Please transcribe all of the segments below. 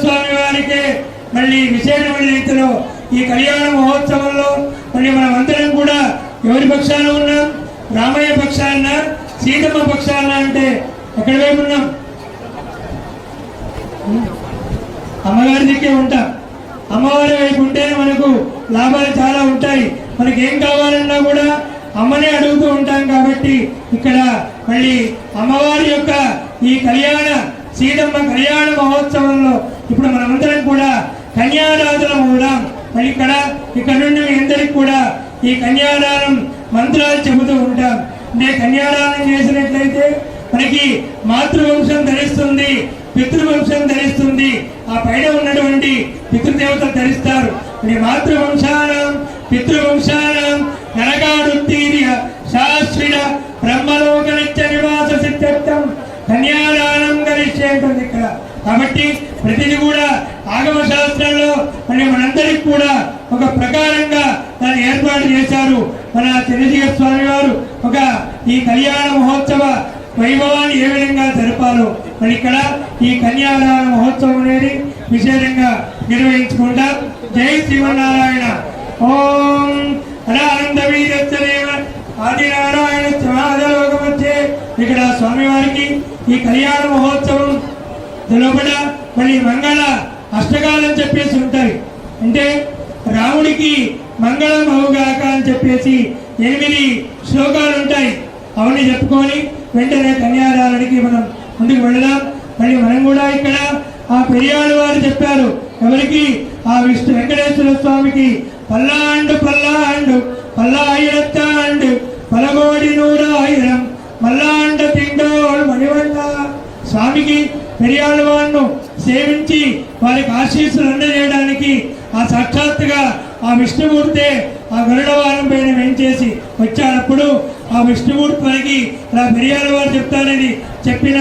స్వామి వారికే మళ్ళీ విశేషమైన రీతిలో ఈ కళ్యాణ మహోత్సవంలో మళ్ళీ మనం అందరం కూడా ఎవరి పక్షాన ఉన్నాం? రామయ్య పక్షాన సీతమ్మ పక్షాన అంటే ఎక్కడ వైపు ఉన్నాం? అమ్మవారి దగ్గరే ఉంటాం. అమ్మవారి వైపు ఉంటేనే మనకు లాభాలు చాలా ఉంటాయి. మనకి ఏం కావాలన్నా కూడా అమ్మనే అడుగుతూ ఉంటాం కాబట్టి ఇక్కడ మళ్ళీ అమ్మవారి యొక్క ఈ కళ్యాణ సీతమ్మ కళ్యాణ మహోత్సవంలో ఇప్పుడు మనమందరం కూడా కన్యారాధులం అవుదాం. మరి ఇక్కడ ఇక్కడ నుండి మీ అందరికి కూడా ఈ కన్యాదానం మంత్రాలు చెబుతూ ఉంటాం. అంటే కన్యాదానం చేసినట్లయితే మనకి మాతృవంశం ధరిస్తుంది పితృవంశం ధరిస్తుంది. ఆ పైన ఉన్నటువంటి పితృదేవతలు ధరిస్తారు. మరి మాతృవంశానం పితృవంశానం నరకాడుత్తీర్య శాశ్విన బ్రహ్మలోక నిత్య నివాస సిద్ధార్థం కన్యాదానం కలిసేంటుంది ఇక్కడ. కాబట్టి ప్రతిది కూడా ఆగమ శాస్త్రంలో మరి మనందరికి కూడా ఒక ప్రకారంగా దాన్ని ఏర్పాటు చేశారు. మన చిరంజీవి స్వామి వారు ఒక ఈ కళ్యాణ మహోత్సవ వైభవాన్ని ఏ విధంగా జరపాలో మరి ఇక్కడ ఈ కన్యాదాన మహోత్సవం అనేది విశేషంగా నిర్వహించుకుంటాం. జై శ్రీమన్నారాయణ. ఓం అనానంద వీరత్వదేవ ఆదినారాయణ సమాజలోక ఇక్కడ స్వామివారికి ఈ కళ్యాణ మహోత్సవం లోపల మళ్ళీ మంగళ అష్టకాలని చెప్పేసి ఉంటాయి అంటే రాముడికి మంగళం అవుగాక అని చెప్పేసి ఎనిమిది శ్లోకాలు ఉంటాయి. అవన్నీ చెప్పుకొని వెంటనే కన్యాదానానికి మనం ముందుకు వెళదాం. మళ్ళీ మనం కూడా ఇక్కడ ఆ పెరియాడు వారు చెప్పారు. ఎవరికి? ఆ విష్ణు వెంకటేశ్వర స్వామికి. పల్లాండు పల్లాండు పల్లాయిరత్తాండు పలగోడి నూరాయిరం మల్లాండ తిండోడు మణివన్న స్వామికి పెరియాడు వారిను సేవించి వారికి ఆశీస్సులు అందజేయడానికి ఆ సాక్షాత్తుగా ఆ విష్ణుమూర్తే ఆ గరుడవారం పైన వెంచేసి వచ్చానప్పుడు ఆ విష్ణుమూర్తి మనకి ఇలా పెరియాల వారు చెప్తానని చెప్పిన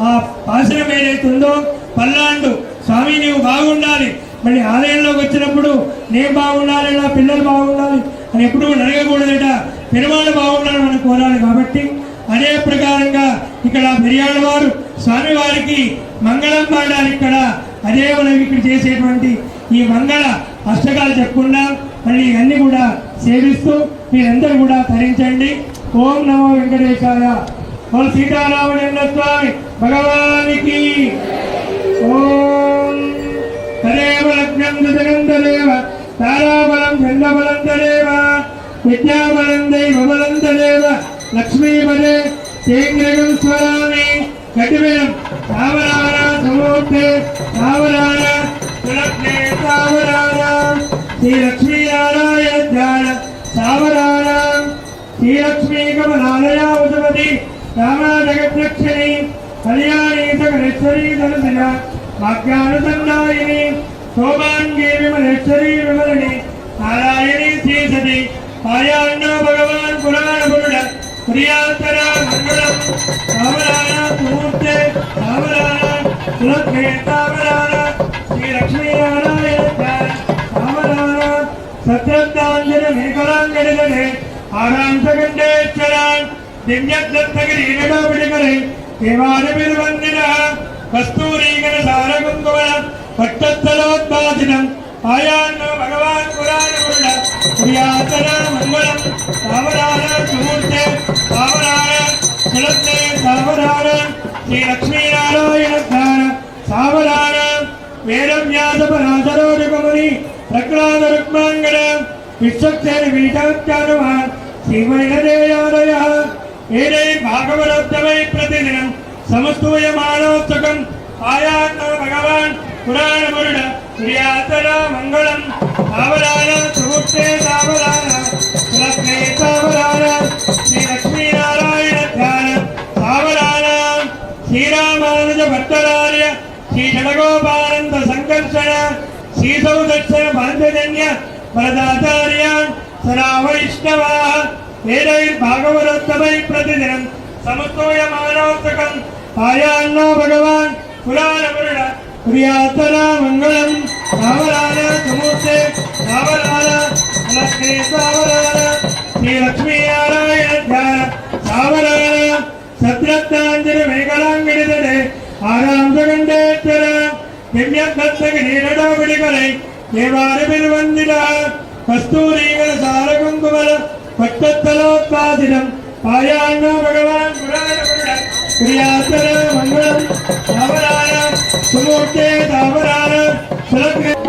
ఆ ఆసనం ఏదైతే ఉందో పల్లాండు స్వామి నీవు బాగుండాలి. మళ్ళీ ఆలయంలోకి వచ్చినప్పుడు నేను బాగుండాలి నా పిల్లలు బాగుండాలి అని ఎప్పుడు అడగకూడదట పెరుమాళ్ళు బాగుండాలని మనం కోరాలి కాబట్టి అదే ప్రకారంగా ఇక్కడ మిర్యాల వారు స్వామివారికి మంగళం పాడాలి ఇక్కడ. అదే మనం ఇక్కడ చేసేటువంటి ఈ మంగళ అష్టకాలు చెప్పుకున్నాం మళ్ళీ ఇవన్నీ కూడా సేవిస్తూ మీరందరూ కూడా తరించండి. ఓం నమో వెంకటేశాయ. ఓ సీతారాముడు స్వామి భగవానికి. ఓం తదేవ లగ్నం దశగంధదేవ తారాబలం చంద్రబలం తదేవ విద్యాబలం దైవబలం తదేవ లక్ష్మీపదే తేంద్రగం స్వరామి గటివేం సావరాన సమూర్తే సావరాన సులగ్నే సావరాన శ్రీ లక్ష్మీనారాయణ ధ్యాన. సావరాన శ్రీలక్ష్మీ కమలాలయావసవతి రామా జగద్రక్షణి కళ్యాణి సకలేశ్వరీ ధనసిన వాక్యానుసంధాయిని శోభాంగి విమలేశ్వరీ విమలని. నారాయణి శ్రీసతి ఆయాన్నో భగవాన్ పురాణ పురుడ ప్రియాంతరా താവരാണ് സുഹൃത്തെ താവരാണ് സുലഭേ താവരാണ് ശ്രീ ലക്ഷ്മി നാരായണ താവരാണ് സത്യന്താഞ്ജന മേഖലാങ്കണനെ ആറാം സെക്കൻഡേശ്വരാൻ ദിവ്യദത്തഗിരീനടാപിടികളെ ദേവാലപിൽ വന്ദിന കസ്തൂരീകര സാരകുങ്കുമ പട്ടത്തലോത്പാദിനം ആയാന്ന് ഭഗവാൻ പുരാണമുള്ള പ്രിയാതര മംഗളം. താവരാണ് സുഹൃത്തെ താവരാണ് సులభే సావరాణ శ్రీ లక్ష్మీనారాయణ ధ్యాన. సావరాణ వేదం వ్యాసపరాశరోజకముని ప్రహ్లాద రుక్మాంగణ. విశ్వక్సేన వీటాత్యానుమాన్ శ్రీమైనదేయాదయ ఏదై భాగవతోత్తమై ప్రతిదినం సమస్తూయమానోత్సకం ఆయాన్న భగవాన్ పురాణమురుడ ప్రియాతర మంగళం. శ్రీ సావరాన శ్రీరామానుజ భట్టరార్య శ్రీ జడగోపానంద సంకర్షణ శ్రీసౌ దర్శన భారతజన్య వరదాచార్య సదా వైష్ణవా వేదైర్భాగవతోత్తమై ప్రతిదినం సమస్తూయమానోత్సకం పాయాన్నో భగవాన్ పురాణపురుడ ప్రియాతర మంగళం. రామరాణ సమూర్తే రామరాణ లక్ష్మీ సావరాన శ్రీ లక్ష్మీ నారాయణ ధ్యాన సావరాన சத்ரத்தாஞ்சலி மேகலாங்கடிதடே ஆராந்தகண்டேத்தர திவ்யத்தத்தக நீரடாவிடிகளை தேவாரமில் வந்திடார் கஸ்தூரிகர சாரகுங்குமல பட்டத்தலோத்பாதிடம் பாயாண்ண பகவான் பிரியாசர மங்களம் தாவரார சுமூர்த்தே தாவரார சுலக்ரே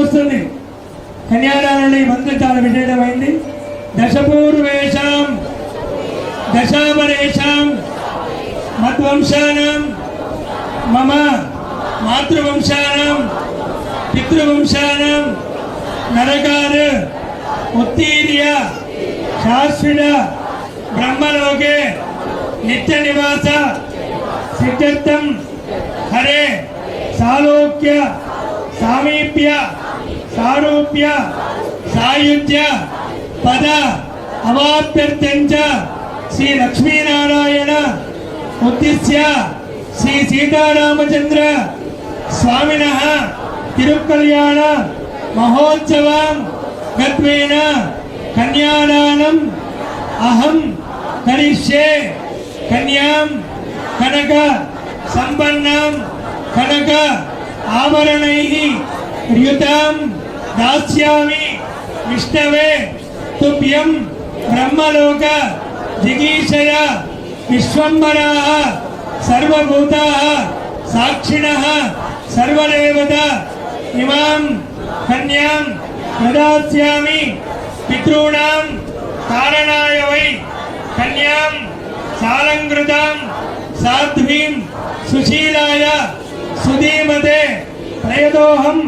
వస్తుంది. కన్యాదానాన్ని ఈ చాలా విశేషమైంది. దశపూర్వేషాం మద్వంశానం మమ మాతృవంశానం పితృవంశానం నరకారు ఉత్తీర్య శాశ్వత బ్రహ్మలోకే నిత్య నివాస సిద్ధార్థం హరే సాలోక్య సామీప్య సారూప్య సాయుధ్య పద అవాప్యర్థంచ శ్రీ లక్ష్మీనారాయణ ఉద్దిశ్య శ్రీ సీతారామచంద్ర స్వామిన తిరుకల్యాణ మహోత్సవం గత్వేన కన్యాదానం అహం కరిష్యే కన్యాం కనక సంపన్నం కనక ఆభరణై యుతాం దాస్యామి విష్ణవే తుభ్యం బ్రహ్మలోక జిగీషయ విశ్వంబరా సర్వభూతా సాక్షిణ సర్వదేవత. ఇమాం కన్యాం ప్రదాస్యామి పితॄణాం కారణాయ వై. కన్యాం సాలంకృతాం సాధ్వీం సుశీలాయ సుధీమతే. ప్రయదోహం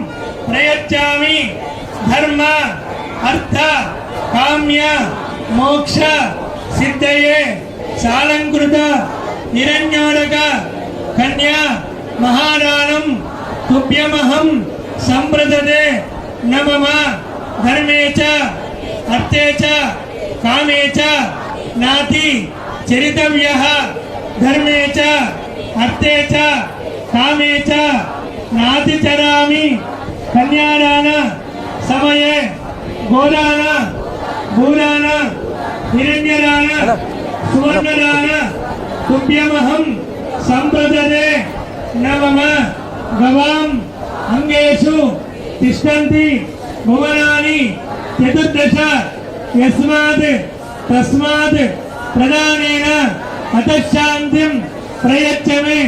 ಪ್ರಯಚ್ಚಾಮಿ ಧರ್ಮ ಅರ್ಥ ಕಾಮ್ಯ ಮೋಕ್ಷ ಸಿದ್ಧಯೇ ಸಾಲಂಕೃತ ನಿರನ್ಯೋಡಕ ಕನ್ಯಾ ಮಹಾದಾನಂ ತುಭ್ಯಮಹಂ ಸಂಪ್ರದದೆ ನಮಮ ಧರ್ಮೇ ಚ ಅರ್ಥೇ ಚ ಕಾಮೇ ಚ ನಾತಿ ಚರಿತವ್ಯ ಧರ್ಮೇ ಚ ಅರ್ಥೇ ಚ ಕಾಮೇ ಚ ನಾತಿ ಚರಾಮಿ కన్యాదాన సమయే గోదాన భూదాన నిరంజనాన సువర్ణదాన తుభ్యమహం సంప్రదతే నమమ గవాం అంగేషు తిష్టంతి భువనాని చతుర్దశ యస్మాత్ తస్మాత్ ప్రధానేన అతశాంతిం ప్రయచ్చమే